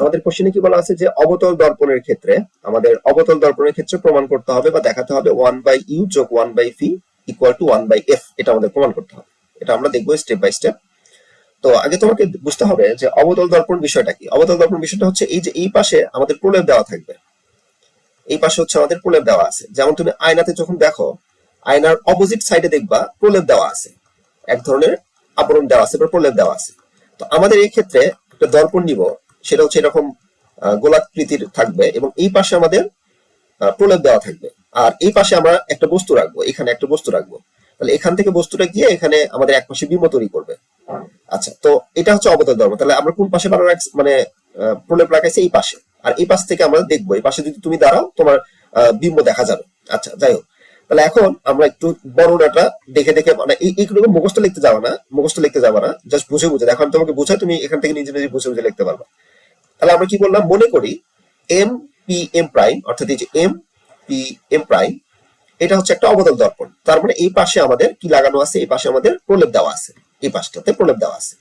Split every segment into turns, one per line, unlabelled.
আমাদের কোশ্চেনে কি বলা আছে যে, অবতল দর্পণের ক্ষেত্রে আমাদের অবতল দর্পণের ক্ষেত্রে প্রমাণ করতে হবে বা দেখাতে হবে ওয়ান বাই ইউ যোগ one by V equal to one by F এটা আমাদের প্রমাণ করতে হবে। এটা আমরা দেখব স্টেপ বাই স্টেপ তো আগে তোমাকে বুঝতে হবে যে, অবতল দর্পণ বিষয়টা কি? অবতল দর্পণ বিষয়টা হচ্ছে এই যে, এই পাশে আমাদের প্রলেপ দেওয়া থাকবে। এই পাশে হচ্ছে আমাদের প্রলেপ দেওয়া আছে। যেমন তুমি আয়নাতে যখন দেখো, আয়নার অপোজিট সাইডে দেখবা প্রলেপ দেওয়া আছে। এক ধরনের আবরণ দেওয়া আছে বা প্রলেপ দেওয়া আছে। তো আমাদের এই ক্ষেত্রে একটা দর্পণ নিব। সেটা হচ্ছে এরকম গোলাকৃতির থাকবে এবং এই পাশে আমাদের প্রলেপ দেওয়া থাকবে। আর এই পাশে আমরা একটা বস্তু রাখব, এখানে একটা বস্তু রাখব। তাহলে এখান থেকে বস্তুটা গিয়ে এখানে আমাদের এক পাশে বিম্ব তৈরি করবে। আচ্ছা তো এটা হচ্ছে অবতল ধর্ম। তাহলে আমরা কোন পাশে রাখ মানে প্রলেপ রাখাইছি এই পাশে। আর এই পাশ থেকে আমরা দেখব, এই পাশে যদি তুমি দাঁড়াও, তোমার বিম্ব দেখা যাবে। আচ্ছা যাই হোক। তাহলে এখন আমরা একটু বর্ণনাটা দেখে দেখে মানে এই এইগুলো মুখস্থ লিখতে যাব না, মুখস্থ লিখতে যাব না জাস্ট বুঝে বুঝে। আমি তোমাকে বুঝাই, তুমি এখান থেকে নিজে নিজে বুঝে বুঝে লিখতে পারবা। তাহলে আমরা কি বললাম? মনে করি এম পি এম প্রাইম অর্থাৎ এই যে এম পি এম প্রাইম এটা হচ্ছে একটা অবতল দর্পণ। তার মানে এই পাশে আমাদের কি লাগানো আছে? এই পাশে আমাদের প্রলেপ দেওয়া আছে। এই পাশটাতে প্রলেপ দেওয়া আছে।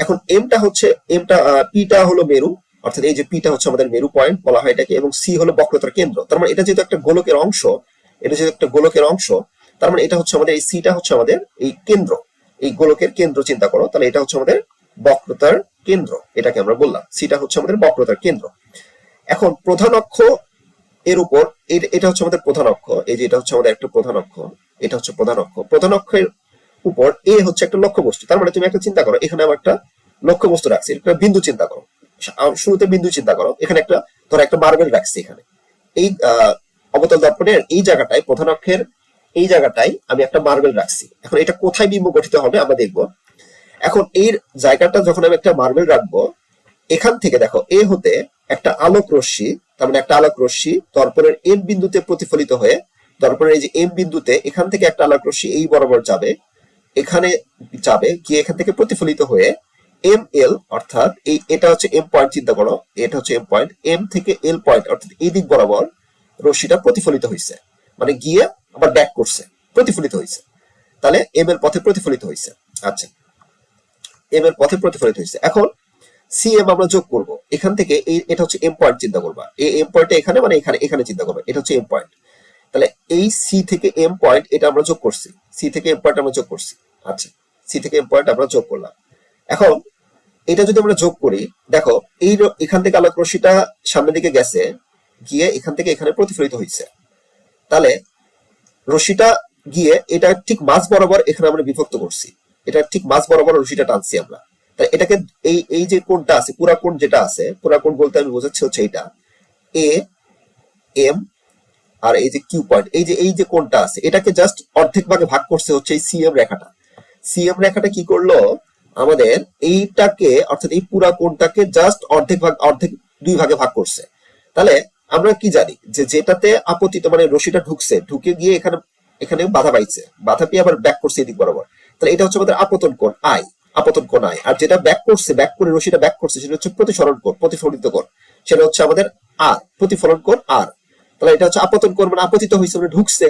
এখন এমটা হচ্ছে এমটা পিটা হলো মেরু, অর্থাৎ এই যে পিটা হচ্ছে আমাদের মেরু পয়েন্ট বলা হয় এটাকে, এবং সি হলো বক্রতার কেন্দ্র। তার মানে এটা যেহেতু একটা গোলকের অংশ, এটা যেহেতু একটা গোলকের অংশ, তার মানে এটা হচ্ছে আমাদের, এই সিটা হচ্ছে আমাদের এই কেন্দ্র। এই গোলকের কেন্দ্র চিন্তা করো, তাহলে এটা হচ্ছে আমাদের বক্রতার কেন্দ্র, এটাকে আমরা বললাম। সিটা হচ্ছে আমাদের বক্রতার কেন্দ্র। এখন প্রধান অক্ষ এর উপর এটা হচ্ছে আমাদের প্রধান অক্ষ। এই যে এটা হচ্ছে আমাদের একটা প্রধান অক্ষ, এটা হচ্ছে প্রধান অক্ষ। প্রধান অক্ষের উপর এ হচ্ছে একটা লক্ষ্যবস্তু। তার মানে তুমি একটা চিন্তা করো, এখানে আমার একটা লক্ষ্যবস্তু রাখছি একটা বিন্দু চিন্তা করো। শুরুতে বিন্দু চিন্তা করো, এখানে একটা, ধরো একটা মার্বেল রাখছি এখানে। এই অবতল দর্পণের এই জায়গাটায়, প্রধান অক্ষের এই জায়গাটায় আমি একটা মার্বেল রাখছি। এখন এটা কোথায় বিম্ব গঠিত হবে আমরা দেখব। এখন এই জায়গাটা যখন আমি একটা মার্বেল রাখব, এখান থেকে দেখো, এ হতে একটা আলোক রশ্মি, তার মানে একটা আলোক রশ্মি, দর্পণের এম বিন্দুতে প্রতিফলিত হয়ে, দর্পণের এই যে এম বিন্দুতে এখান থেকে একটা আলোক রশ্মি এই বরাবর যাবে, এখানে যাবে, গিয়ে এখান থেকে প্রতিফলিত হয়ে এম এল অর্থাৎ এই, এটা হচ্ছে এম পয়েন্ট চিন্তা করো, এটা হচ্ছে এম পয়েন্ট এম থেকে এল পয়েন্ট অর্থাৎ এই দিক বরাবর রশ্মিটা প্রতিফলিত হয়েছে মানে গিয়ে আবার ব্যাক করছে, প্রতিফলিত হয়েছে তাহলে এম এর পথে প্রতিফলিত হয়েছে আচ্ছা এম এর পথে প্রতিফলিত হয়েছে। এখন সি এম আমরা যোগ করব। এখান থেকে এই এটা হচ্ছে এম পয়েন্ট চিন্তা করবা। এই এম পয়েন্টটা এখানে মানে এখানে এখানে চিন্তা করবে। এটা হচ্ছে এম পয়েন্ট তাহলে এই সি থেকে এম পয়েন্ট এটা আমরা যোগ করছি। সি থেকে এম পয়েন্ট আমরা যোগ করছি। আচ্ছা সি থেকে এম পয়েন্ট আমরা যোগ করলাম। এখন এটা যদি আমরা যোগ করি, দেখো, এই এখান থেকে আলোক রশ্মিটা সামনের দিকে গেছে, গিয়ে এখান থেকে এখানে প্রতিফলিত হয়েছে তাহলে রশ্মিটা গিয়ে এটা ঠিক মাঝ বরাবর এখানে আমরা বিভক্ত করছি। এটা ঠিক মাঝ বরাবর রশ্মিটা টানছি আমরা। তাই এটাকে এই এই যে কোণটা আছে, পুরা কোণ যেটা আছে, পুরা কোণ বলতে আমি বোঝাচ্ছি হচ্ছে এইটা। এ এম আর এই যে কিউ পয়েন্ট এই যে এই যে কোণটা আছে, এটাকে জাস্ট অর্ধেক ভাগে ভাগ করছে হচ্ছে এই সিএম রেখাটা। সিএম রেখাটা কি করল? আমাদের এইটাকে, অর্থাৎ এই পুরা কোণটাকে জাস্ট অর্ধেক ভাগ, অর্ধেক দুই ভাগে ভাগ করছে। তাহলে আমরা কি জানি যে যেটাতে আপতিত মানে রশিটা ঢুকছে, ঢুকে গিয়ে এখানে এখানে বাধা পাইছে। বাধা পেয়ে আবার ব্যাক করছে এদিক বরাবর। তাহলে এটা হচ্ছে আমাদের আপতন কোণ, আই, আপতন কোণ আই। আর যেটা ব্যাক করছে ব্যাক করে রশিটা ব্যাক করছে, সেটা হচ্ছে প্রতিসরণ কোণ, প্রতিফলিত কোণ। সেটা হচ্ছে আমাদের আর, প্রতিফলন কোণ আর। তাহলে এটা হচ্ছে আপতন কোণ মানে আপতিত হয়েছে মানে ঢুকছে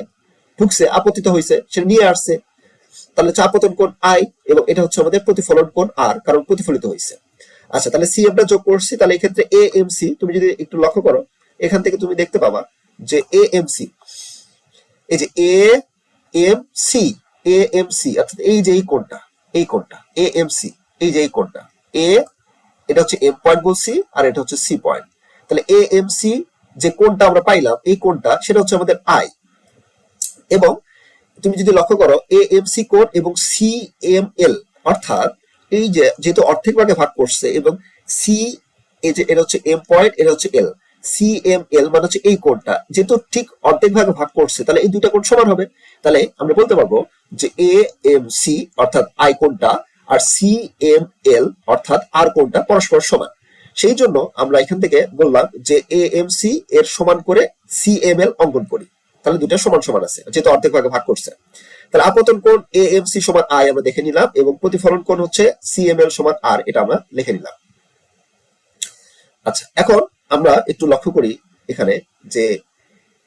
ঢুকছে, আপতিত হয়েছে সেটা নিয়ে আসছে। তাহলে হচ্ছে আপতন কোণ আই এবং এটা হচ্ছে আমাদের প্রতিফলন কোণ আর, কারণ প্রতিফলিত হয়েছে আচ্ছা তাহলে সি আমরা যোগ করছি, তাহলে এক্ষেত্রে এ এম সি তুমি যদি একটু লক্ষ্য করো, এখান থেকে তুমি দেখতে পাবা যে এ এম সি এই যে A M C A M অর্থাৎ এই যে এই কোণটা এই কোণটা এ এই যে এই কোণটা এ এটা হচ্ছে এম পয়েন্ট বলছি, আর এটা হচ্ছে সি পয়েন্ট তাহলে এ যে কোণটা আমরা পাইলাম, এই কোণটা, সেটা হচ্ছে আমাদের আই এবং তুমি যদি লক্ষ্য করো এ কোড এবং সি এম এল অর্থাৎ এই যে যেহেতু অর্ধেক ভাগে ভাগ করছে, এবং সি এই যে এটা হচ্ছে এম পয়েন্ট এটা হচ্ছে এল সি এম এল মানে হচ্ছে এই কোডটা যেহেতু ঠিক অর্ধেক ভাগে ভাগ করছে, তাহলে এই দুইটা কোণ সমান হবে। তাহলে আমরা বলতে পারব যে এ এম সি অর্থাৎ আই কোণটা আর সি এম এল অর্থাৎ আর কোণটা পরস্পর সমান। সেই জন্য আমরা এখান থেকে বললাম যে এ এম সি এর সমান করে সি এম এল অঙ্কন করি। তাহলে দুটো সমান সমান আছে, যেহেতু অর্ধেক ভাগে ভাগ করছে। তাহলে আপতন কোণ এ এম সি সমান আই আমরা দেখে নিলাম এবং প্রতিফলন কোণ হচ্ছে সি এম এল সমান আর এটা আমরা লিখে নিলাম। আচ্ছা এখন আমরা একটু লক্ষ্য করি এখানে যে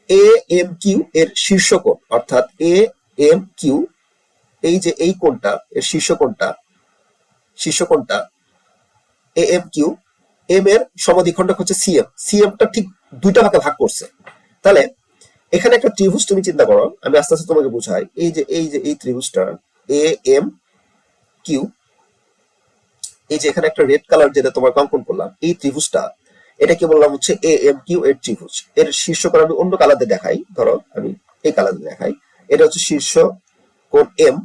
এ এম কিউ এর শীর্ষ কোণ, অর্থাৎ এ এম কিউ এই যে এই কোণটা, এর শীর্ষ কোণটা শীর্ষ কোণটা এ এম কিউ এম এর সমাধিখণ্ডক হচ্ছে সিএম সিএমটা ঠিক দুইটা ভাগে ভাগ করছে। তাহলে এখানে একটা ত্রিভুজ তুমি চিন্তা করো, আমি আস্তে আস্তে তোমাকে বুঝাই, এই যে এই যে, এই ত্রিভুজটা এ এম কিউ এই যে এখানে একটা রেড কালার যেটা তোমার অঙ্কন করলাম, এই ত্রিভুজটা এটাকে বললাম হচ্ছে এ এম কিউ এর ত্রিভুজ এর শীর্ষকোণ আমি অন্য কালারে দেখাই, ধরো আমি এই কালারে দেখাই। এটা হচ্ছে শীর্ষ কোণ এম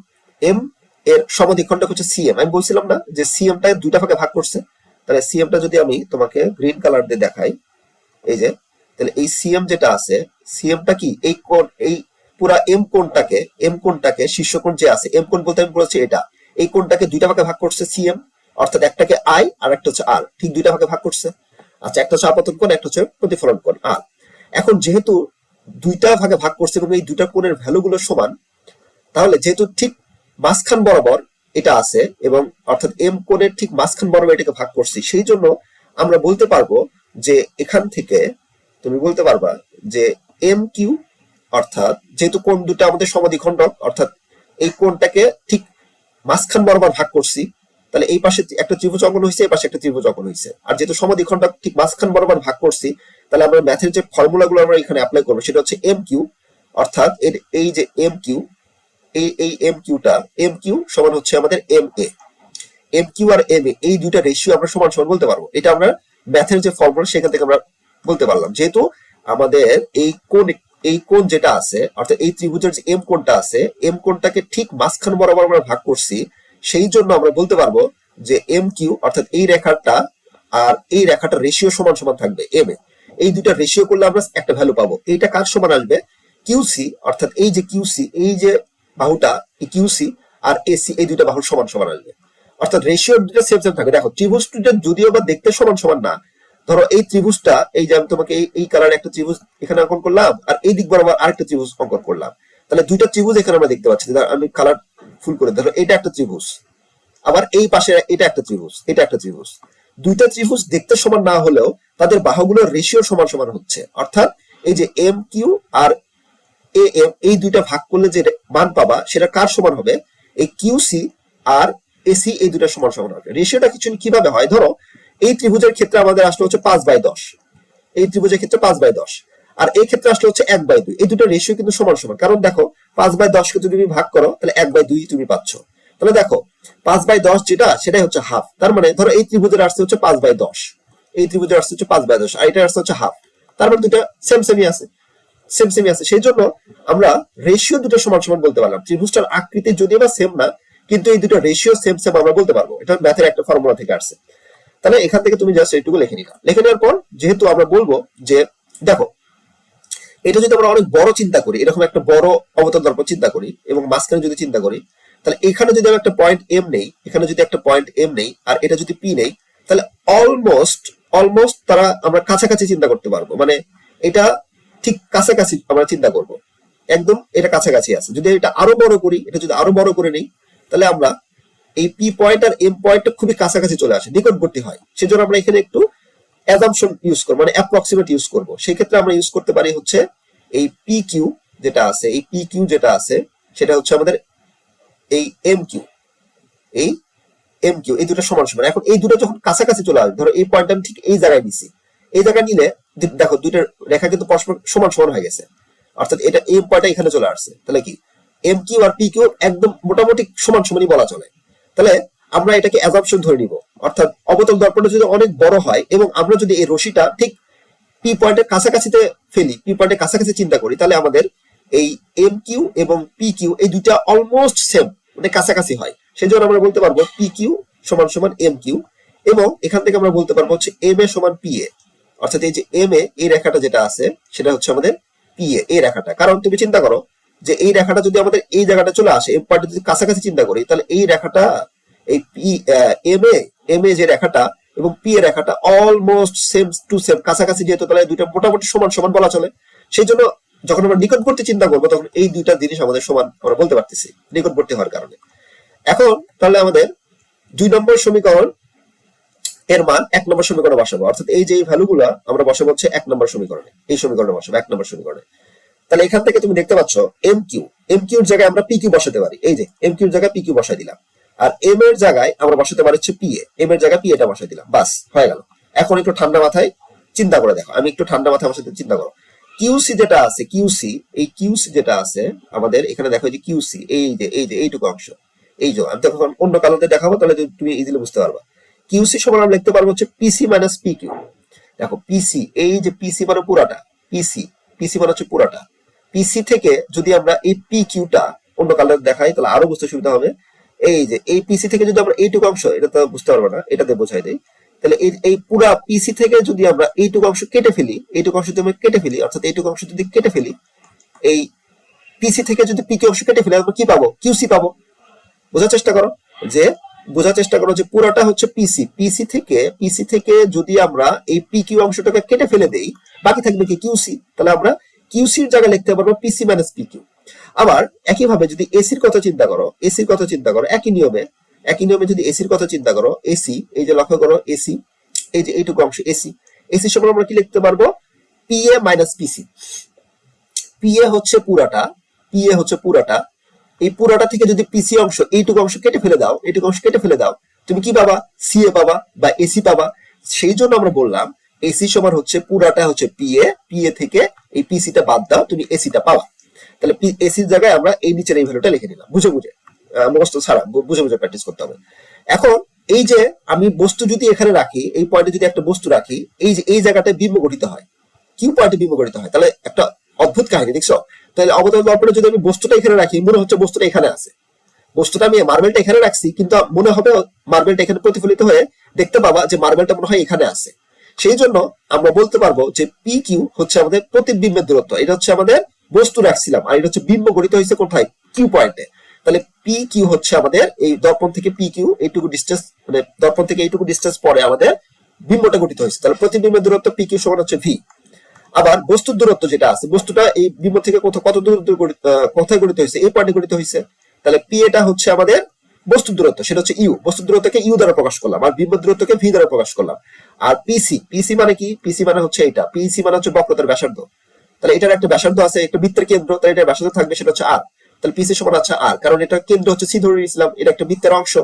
এম এর সমাধিখণ্ডক হচ্ছে সিএম আমি বলছিলাম না যে সিএমটা দুইটা ভাগে ভাগ করছে। তাহলে সিএমটা যদি আমি তোমাকে গ্রিন কালার দিয়ে দেখাই, এই যে, তাহলে এই সিএম যেটা আছে সিএমটা কি এই কোণ, এই পুরা এম কোণটাকে এম কোণটাকে শীর্ষকোণ যে আছে এম কোণ বলতে আমি বলেছি এটা, এই কোণটাকে দুইটা ভাগে ভাগ করছে সিএম অর্থাৎ একটাকে আই আর একটা হচ্ছে আর ঠিক দুইটা ভাগে ভাগ করছে। আচ্ছা একটা হচ্ছে আপতন কোণ, একটা হচ্ছে প্রতিফলন কোণ। আর এখন যেহেতু দুইটা ভাগে ভাগ করছে এবং এই দুইটা কোণের ভ্যালুগুলো সমান, তাহলে যেহেতু ঠিক মাঝখান বরাবর এটা আছে এবং অর্থাৎ এম কোণের ঠিক মাঝখান বরাবর এটাকে ভাগ করছি, সেই জন্য আমরা বলতে পারব যে এখান থেকে তুমি বলতে পারবা যে এম কিউ অর্থাৎ যেহেতু কোণ দুটো আমাদের সমাধিখণ্ডক, অর্থাৎ এই কোণটাকে ঠিক মাঝখান বরাবর ভাগ করছি তাহলে এই পাশে একটা ত্রিভুজ অঙ্কন হয়েছে এই পাশে একটা ত্রিভুজ অঙ্কন হয়েছে আর যেহেতু সমাধিখণ্ডক ঠিক মাঝখান বরাবর ভাগ করছি, তাহলে আমরা ম্যাথের যে ফর্মুলাগুলো আমরা এখানে অ্যাপ্লাই করব, সেটা হচ্ছে এম কিউ অর্থাৎ এই যে এম কিউ এই এই এম কিউটা এম কিউ সমান হচ্ছে আমাদের এম এ এম কিউ আর এম এ এই দুইটা রেশিও আমরা সমান সমান বলতে পারব। এটা আমরা ম্যাথের যে ফর্মুলা সেখান থেকে আমরা বলতে পারলাম। যেহেতু আমাদের এই কোন এই কোণ যেটা আছে, অর্থাৎ এই ত্রিভুজের যে এম কোণটা আছে এম কোণটাকে ঠিক মাঝখান বরাবর আমরা ভাগ করছি সেই জন্য আমরা বলতে পারব যে এম কিউ অর্থাৎ এই রেখাটা আর এই রেখাটা রেশিও সমান সমান থাকবে এম এ। এই দুইটা রেশিও করলে আমরা একটা ভ্যালু পাবো। এইটা কার সমান আসবে? কিউসি অর্থাৎ এই যে কিউসি এই যে বাহুটা, এই কিউসি আর এসি এই দুইটা বাহুর সমান সমান আসবে। অর্থাৎ রেশিও দুটো সেম সেম থাকবে। দেখো, ত্রিভুজ দুটো যদিও বা দেখতে সমান সমান না, ধরো এই ত্রিভুজটা, এই যে আমি তোমাকে এই এই কালার একটা ত্রিভুজ এখানে অঙ্কন করলাম, আর এই দিক বরাবর আরেকটা ত্রিভুজ অঙ্কন করলাম। তাহলে দুইটা ত্রিভুজ এখানে আমরা দেখতে পাচ্ছি। আমি কালার ফুল করে ধরো এটা একটা ত্রিভুজ। আবার এই পাশে এটা একটা ত্রিভুজ, এটা একটা ত্রিভুজ। দুইটা ত্রিভুজ দেখতে সমান না হলেও তাদের বাহুগুলোর রেশিও সমান সমান হচ্ছে। অর্থাৎ এই যে এম কিউ আর এ এম এই দুইটা ভাগ করলে যে মান পাবা, সেটা কার সমান হবে? এই কিউসি আর এসি এই দুইটা সমান সমান হবে। রেশিওটা কিছু কীভাবে হয়? ধরো, এই ত্রিভুজের ক্ষেত্রে আমাদের আসলে হচ্ছে পাঁচ বাই দশ। এই ত্রিভুজের ক্ষেত্রে পাঁচ বাই দশ। আর এই ক্ষেত্রে আসলে হচ্ছে এক বাই দুই। এই দুটো রেশিও কিন্তু সমান সমান। কারণ দেখো, পাঁচ বাই দশকে যদি তুমি ভাগ করো, তাহলে এক বাই দুই তুমি পাচ্ছ। তাহলে দেখো, পাঁচ বাই দশ যেটা, সেটাই হচ্ছে হাফ তার মানে ধরো এই ত্রিভুজের আসছে হচ্ছে পাঁচ বাই দশ। এই ত্রিভুজের আসছে হচ্ছে পাঁচ বাই দশ, আর এটা আসছে হচ্ছে হাফ তার মানে দুটা সেম সেমই আছে। সেম সেমই আছে। সেই জন্য আমরা রেশিও দুটো সমান সমান বলতে পারলাম। ত্রিভুজটার আকৃতি যদিও বা সেম না, কিন্তু এই দুটো রেশিও সেম সেম আমরা বলতে পারব। এটা ম্যাথের একটা ফর্মুলা থেকে আসছে। তাহলে এখান থেকে তুমি জাস্ট এইটুকু লিখে নিলাম লিখে নেওয়ার পর যেহেতু আমরা বলব যে, দেখো এটা যদি আমরা অনেক বড় চিন্তা করি, এরকম একটা বড় অবতল দর্পণ চিন্তা করি এবং মাঝখানে যদি চিন্তা করি, তাহলে এখানে যদি একটা পয়েন্ট এম নেই, এখানে যদি একটা পয়েন্ট এম নেই আর এটা যদি পি নেই, তাহলে অলমোস্ট অলমোস্ট তারা আমরা কাছাকাছি চিন্তা করতে পারব। মানে এটা ঠিক কাছাকাছি আমরা চিন্তা করব। একদম এটা কাছাকাছি আছে। যদি এটা আরও বড় করি, এটা যদি আরও বড় করে নেই, তাহলে আমরা এই পি পয়েন্ট আর এম পয়েন্টটা খুবই কাছাকাছি চলে আসে, নিকটবর্তী হয়। সেজন্য আমরা এখানে একটু অ্যাজাম্পশন ইউজ করব মানে অ্যাপ্রক্সিমেট ইউজ করব। সেই ক্ষেত্রে আমরা ইউজ করতে পারি হচ্ছে এই পি কিউ যেটা আছে, এই পি কিউ যেটা আছে, সেটা হচ্ছে আমাদের এই এম কিউ এই এম কিউ এই দুটো সমান সমান। এখন এই দুটো যখন কাছাকাছি চলে আসবে, ধরো এই পয়েন্ট আমি ঠিক এই জায়গায় নিছি, এই জায়গায় নিলে দেখো দুইটার রেখা কিন্তু পরস্পর সমান সমান হয়ে গেছে। অর্থাৎ এটা এম পয়েন্টটা এখানে চলে আসছে। তাহলে কি? এম কিউ আর পি কিউ একদম মোটামুটি সমান সমানই বলা চলে। তাহলে আমরা এটাকে অ্যাজাম্পশন ধরে নিব। অর্থাৎ অবতল দর্পণটা যদি অনেক বড় হয় এবং আমরা যদি এই রশিটা ঠিক পি পয়েন্টের কাছাকাছিতে ফেলি পি পয়েন্টের কাছাকাছি চিন্তা করি, তাহলে আমাদের এই এম কিউ এবং পি কিউ এই দুইটা অলমোস্ট সেম মানে কাছাকাছি হয়। সেই জন্য আমরা বলতে পারব পি কিউ সমান সমান এম কিউ এবং এখান থেকে আমরা বলতে পারব হচ্ছে এম এ সমান পি এ অর্থাৎ এই যে এম এ এই রেখাটা যেটা আছে, সেটা হচ্ছে আমাদের পি এ এই রেখাটা। কারণ তুমি চিন্তা করো যে এই রেখাটা যদি আমাদের এই জায়গাটা চলে আসে এম পয়েন্ট যদি কাছাকাছি চিন্তা করি, তাহলে এই রেখাটা এই P M A M A যে রেখাটা এবং পি এ রেখাটা অলমোস্ট সেম টু সেম কাছাকাছি যেহেতু তাহলে দুইটা মোটামুটি সমান সমান বলা চলে। সেই জন্য যখন আমরা নিকটবর্তী চিন্তা করব, তখন এই দুইটা জিনিস আমাদের সমান আমরা বলতে পারতেছি, নিকটবর্তী হওয়ার কারণে। এখন তাহলে আমাদের দুই নম্বর সমীকরণ এর মান এক নম্বর সমীকরণে বসাবো। অর্থাৎ এই যে ভ্যালুগুলো আমরা বসাবো হচ্ছে এক নম্বর সমীকরণে, এই সমীকরণে বসাবো, এক নম্বর সমীকরণে। তাহলে এখান থেকে তুমি দেখতে পাচ্ছ এম কিউ এম কিউর জায়গায় আমরা পি কিউ বসাতে পারি। এই যে এম কিউর জায়গায় পি কিউ বসাই দিলাম। আর এম এর জায়গায় আমরা বসাতে পারি হচ্ছে পি এ এম এর জায়গায় পি এটা বসাই দিলাম। বাস, হয়ে গেল। এখন একটু ঠান্ডা মাথায় চিন্তা করে দেখো। আমি একটু ঠান্ডা মাথায় সাথে চিন্তা করো। কিউসি যেটা আছে কিউসি এই কিউসি যেটা আছে, আমাদের এখানে দেখো যে কিউসি এই যে এই যে, এইটুকু অংশ। এই যে, আমি তখন অন্য কালোতে দেখাবো, তাহলে তুমি ইজিলি বুঝতে পারবা। কিউসি সমান আমরা লিখতে পারব হচ্ছে পিসি মাইনাস পি কিউ দেখো পিসি এই যে পিসি মানে পুরাটা পিসি পিসি মানে হচ্ছে পুরাটা। পিসি থেকে যদি আমরা এই পি কিউটা অন্য কালার দেখাই, তাহলে আরও বুঝতে সুবিধা হবে। এই যে, এই পিসি থেকে যদি আমরা এইটুকু অংশ, এটা তো বুঝতে পারব না, এটাতে বোঝাই দেই, তাহলে এই এই পুরা পিসি থেকে যদি আমরা এইটুকু অংশ কেটে ফেলি, এইটুকু অংশ যদি আমরা কেটে ফেলি, অর্থাৎ এইটুকু অংশ যদি কেটে ফেলি, এই পিসি থেকে যদি পিকে অংশ কেটে ফেলি, আমরা কি পাবো? কিউসি পাবো। বোঝার চেষ্টা করো যে, বোঝার চেষ্টা করো যে পুরাটা হচ্ছে পিসি পিসি থেকে পিসি থেকে যদি আমরা এই পি কিউ অংশটাকে কেটে ফেলে দেই, বাকি থাকবে কি কিউসি তাহলে আমরা কিউসির জায়গায় লিখতে পারব পিসি মাইনাস পি কিউ আবার একইভাবে যদি এসির কথা চিন্তা করো এসির কথা চিন্তা করো, একই নিয়মে একই নিয়মে যদি এসির কথা চিন্তা করো এসি এই যে লক্ষ্য করো এসি এই যে এইটুকু অংশ এসি এসি সমান আমরা কি লিখতে পারব? পিএ মাইনাস পিসি পিএ হচ্ছে পুরাটা পিএ হচ্ছে পুরাটা। এই পুরাটা থেকে যদি পিসি অংশ, এইটুকু অংশ কেটে ফেলে দাও, এইটুকু অংশ কেটে ফেলে দাও, তুমি কি পাবা? সিএ পাবা বা এসি পাবা। সেই জন্য আমরা বললাম এসি সমান হচ্ছে পুরাটা হচ্ছে পিএ পিএ থেকে এই পিসিটা বাদ দাও, তুমি এসিটা পাবা। তাহলে এসির জায়গায় আমরা এই নিচের এই ভ্যালুটা লিখে নিলাম। বুঝে বুঝে। মুখস্থ ছাড়া বুঝে বুঝে প্র্যাকটিস করতে হবে। এখন এই যে আমি বস্তু যদি এখানে রাখি, এই পয়েন্টে যদি একটা বস্তু রাখি, এই যে, এই জায়গাটায় বিম্ব গঠিত হয়। কিউ পয়েন্টে বিম্ব গঠিত হয়? তাহলে একটা অদ্ভুত কাহিনী, দেখছ? তাহলে অবতল দর্পণে যদি আমি বস্তুটা এখানে রাখি, মনে হচ্ছে বস্তুটা এখানে আছে। বস্তুটা আমি মার্বেলটা এখানে রাখছি, কিন্তু মনে হবে মার্বেলটা এখানে প্রতিফলিত হয়ে দেখতে পাবা যে মার্বেলটা মনে হয় এখানে আছে। সেই জন্য আমরা বলতে পারব যে পি কিউ হচ্ছে আমাদের প্রতিবিম্বের দূরত্ব। এটা হচ্ছে আমাদের বস্তু রাখছিলাম। আর এটা হচ্ছে বিম্ব গঠিত হয়েছে কোথায়? কিউ পয়েন্টে তাহলে পি কিউ হচ্ছে আমাদের এই দর্পণ থেকে পি কিউ এইটুকু ডিস্টেন্স মানে দর্পণ থেকে এইটুকু ডিস্টেন্স পরে আমাদের বিম্বটা গঠিত হয়েছে। তাহলে প্রতিবিম্বের দূরত্ব পি কিউ সমান হচ্ছে ভি আবার বস্তুর দূরত্ব যেটা আছে, বস্তুটা এই বিম্ব থেকে কত কত দূর কোথায় গঠিত হয়েছে? এই পয়েন্টে গঠিত হয়েছে। তাহলে পি এটা হচ্ছে আমাদের বস্তুর দূরত্ব, সেটা হচ্ছে ইউ বস্তুর দূরত্বকে ইউ দ্বারা প্রকাশ করলাম, আর বিম্ব দূরত্বকে ভি দ্বারা প্রকাশ করলাম। আর পিসি পিসি মানে কি? পিসি মানে হচ্ছে এটা পিসি মানে হচ্ছে বক্রতার ব্যাসার্ধ। তাহলে এটার একটা ব্যাসার্ধ আছে, একটা বৃত্তের কেন্দ্র, তাহলে এটার ব্যাসার্ধ থাকবে সেটা হচ্ছে আর তাহলে পিসি সমান আছে আর কারণ এটা কেন্দ্র হচ্ছে সি ধরে নিয়েছিলাম, এটা একটা বৃত্তের অংশ।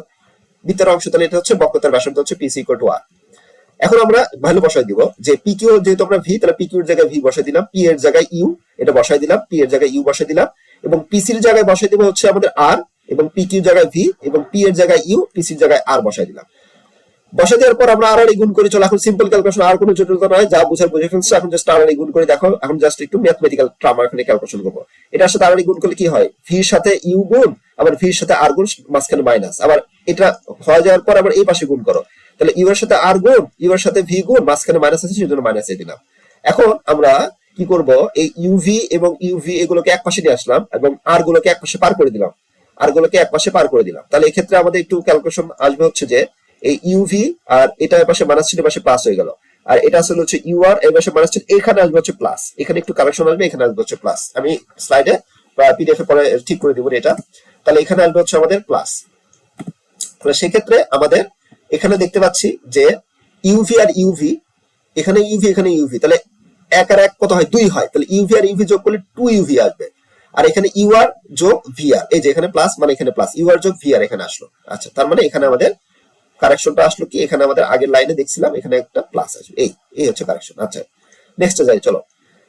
বৃত্তের অংশ, তাহলে এটা হচ্ছে বক্রতার ব্যাসার্ধ হচ্ছে পিসি ইকুয়াল টু আর এখন আমরা ভ্যালু বসাই দিব, যে পি কিউ যেহেতু আমরা ভি তাহলে পি কিউ কিউর জায়গায় ভি বসাই দিলাম পি এর জায়গায় ইউ এটা বসাই দিলাম পি এর জায়গায় ইউ বসাই দিলাম, এবং পিসি পিসির জায়গায় বসাই দিব হচ্ছে আমাদের আর এবং পি কিউ জায়গায় ভি এবং পি এর জায়গায় ইউ পিসির জায়গায় আর বসাই দিলাম। বসাই দেওয়ার পর আমরা আর গুণ করে চলো। এখন সিম্পল ক্যালকুলেশন আর কোনো জটিলতা নয়। যা বুঝার বুঝে ফেলছে, এখন জাস্ট আর গুণ করে দেখো। এখন জাস্ট একটু ম্যাথমেটিক্যাল ট্রামা এখানে ক্যালকুলেশন করব। এটার সাথে আর গুণ করলে কি হয়? ভির সাথে ইউ গুণ, আবার ভির সাথে আর গুণ, মাঝখানে মাইনাস আবার এটা হয়ে যাওয়ার পর আবার এই পাশে গুণ করো। তাহলে ইউ এর সাথে আর গুণ ইউ এর সাথে ভি গুণ, মাঝখানে মাইনাস আছে, সেজন্য মাইনাস দিয়ে দিলাম। এখন আমরা কি করব? এই ইউভি এবং ইউভি এগুলোকে এক পাশে নিয়ে আসলাম এবং আর গুলোকে এক পাশে পার করে দিলাম। আর গুলোকে এক পাশে পার করে দিলাম। তাহলে এক্ষেত্রে আমাদের একটু ক্যালকুলেশন আসবে হচ্ছে যে এই ইউভি আর এটা এর পাশে মাইনাস ছিল পাশে প্লাস হয়ে গেল। আর এটা আসলে হচ্ছে ইউ আর এর পাশে মাইনাস ছিল এখানে আসবে হচ্ছে প্লাস এখানে একটু কারেকশন আসবে, এখানে আসবে হচ্ছে প্লাস আমি স্লাইডে পিডিএফ এ পরে ঠিক করে দিব এটা। তাহলে এখানে আসবে হচ্ছে আমাদের প্লাস তাহলে সেক্ষেত্রে আমাদের এখানে দেখতে পাচ্ছি যে ইউভি আর ইউভি এখানে ইউভি এখানে ইউভি তাহলে এক আর এক কত হয়? দুই হয়। তাহলে ইউভি আর ইউভি যোগ করলে টু ইউভি আসবে। আর এখানে ইউ ইউআর যোগ ভিআর এই যে এখানে প্লাস মানে এখানে প্লাস ইউআর যোগ ভিআর এখানে আসলো। আচ্ছা তার মানে এখানে আমাদের কারেকশনটা আসলো কি? এখানে আমাদের আগের লাইনে দেখছিলাম, এখানে একটা প্লাস আসবে। এই এই হচ্ছে কারেকশন আচ্ছা। নেক্সটে যাই, চলো।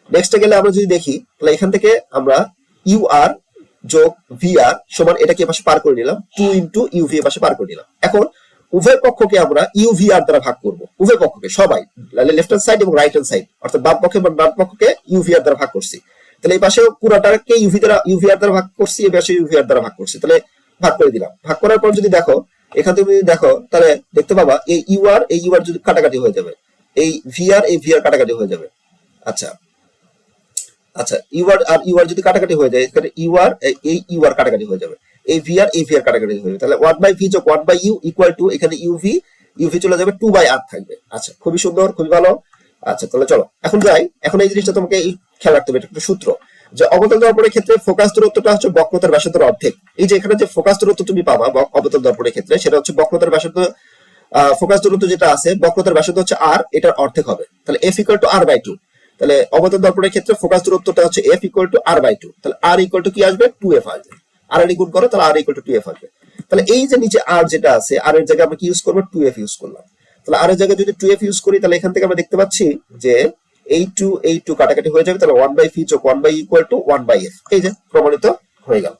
নেক্সটে গেলে আমরা যদি দেখি, তাহলে এখান থেকে আমরা ইউআর যোগ ভিআর সমান এটাকে এপাশে পার করে নিলাম টু ইন্টু ইউভি এপাশে পার করে নিলাম। এখন উভয় পক্ষকে আমরা ইউভিআর দ্বারা ভাগ করব। উভয় পক্ষকে, সবাই লেফট হ্যান্ড সাইড এবং রাইট হ্যান্ড সাইড অর্থাৎ বাম পক্ষে এবং ডান পক্ষকে ইউভিআর দ্বারা ভাগ করছি। তাহলে এই পাশে পুরোটাকে ইউভি দ্বারা ইউভিআর দ্বারা ভাগ করছি, এই পাশে ইউভিআর দ্বারা ভাগ করছি। তাহলে ভাগ করে দিলাম। ভাগ করার পর যদি দেখো এখান যদি দেখো, তাহলে দেখতে পাবা, এই ইউআর এই ইউআর যদি কাটাকাটি হয়ে যাবে, এই ভিআর এই ভিআর কাটাকাটি হয়ে যাবে। আচ্ছা। আচ্ছা ইউআর আর ইউআর যদি কাটাকাটি হয়ে যায় এখানে ইউআর এই ইউআর কাটাকাটি হয়ে যাবে। এই ভিআর এই ভিআর কাটাকাটি হয়ে যাবে। তাহলে ওয়ান বাই ভি যোগ one by U equal to এখানে ইউভি ইউভি চলে যাবে টু বাই আর থাকবে। আচ্ছা খুবই সুন্দর, খুবই ভালো। আচ্ছা তাহলে চলো, এখন যাই। এখন এই জিনিসটা তোমাকে খেয়াল রাখতে হবে, এটা একটা সূত্র। যে অবতল দর্পণের ক্ষেত্রে ফোকাস দূরত্বটা হচ্ছে বক্রতার ব্যাসার্ধের অর্ধেক। এই যে এখানে যে ফোকাস দূরত্ব তুমি পাবা অবতল দর্পণের ক্ষেত্রে, সেটা হচ্ছে বক্রতার ব্যাসার্ধ ফোকাস দূরত্ব যেটা আছে, বক্রতার ব্যাসার্ধ হচ্ছে আর এটার অর্ধেক হবে। তাহলে F equal to R by two তাহলে অবতল দর্পণের ক্ষেত্রে ফোকাস দূরত্বটা হচ্ছে F equal to R by two তাহলে আর ইকুয়াল টু কি আসবে? টু এফ আসবে। আর এর গুণ করো, তাহলে R equal to two F আসবে। তাহলে এই যে নিচে আর যেটা আছে আর এর জায়গায় আমরা কি ইউজ করব? টু এফ ইউজ করলাম। তাহলে আর এর জায়গায় যদি টু এফ ইউজ করি, তাহলে এখান থেকে আমরা দেখতে পাচ্ছি যে এই টু এই টু কাটাকাটি হয়ে যাবে, তাহলে ওয়ান বাই ফি যোগ one by equal to one by F এই যে, প্রমাণিত হয়ে গেল।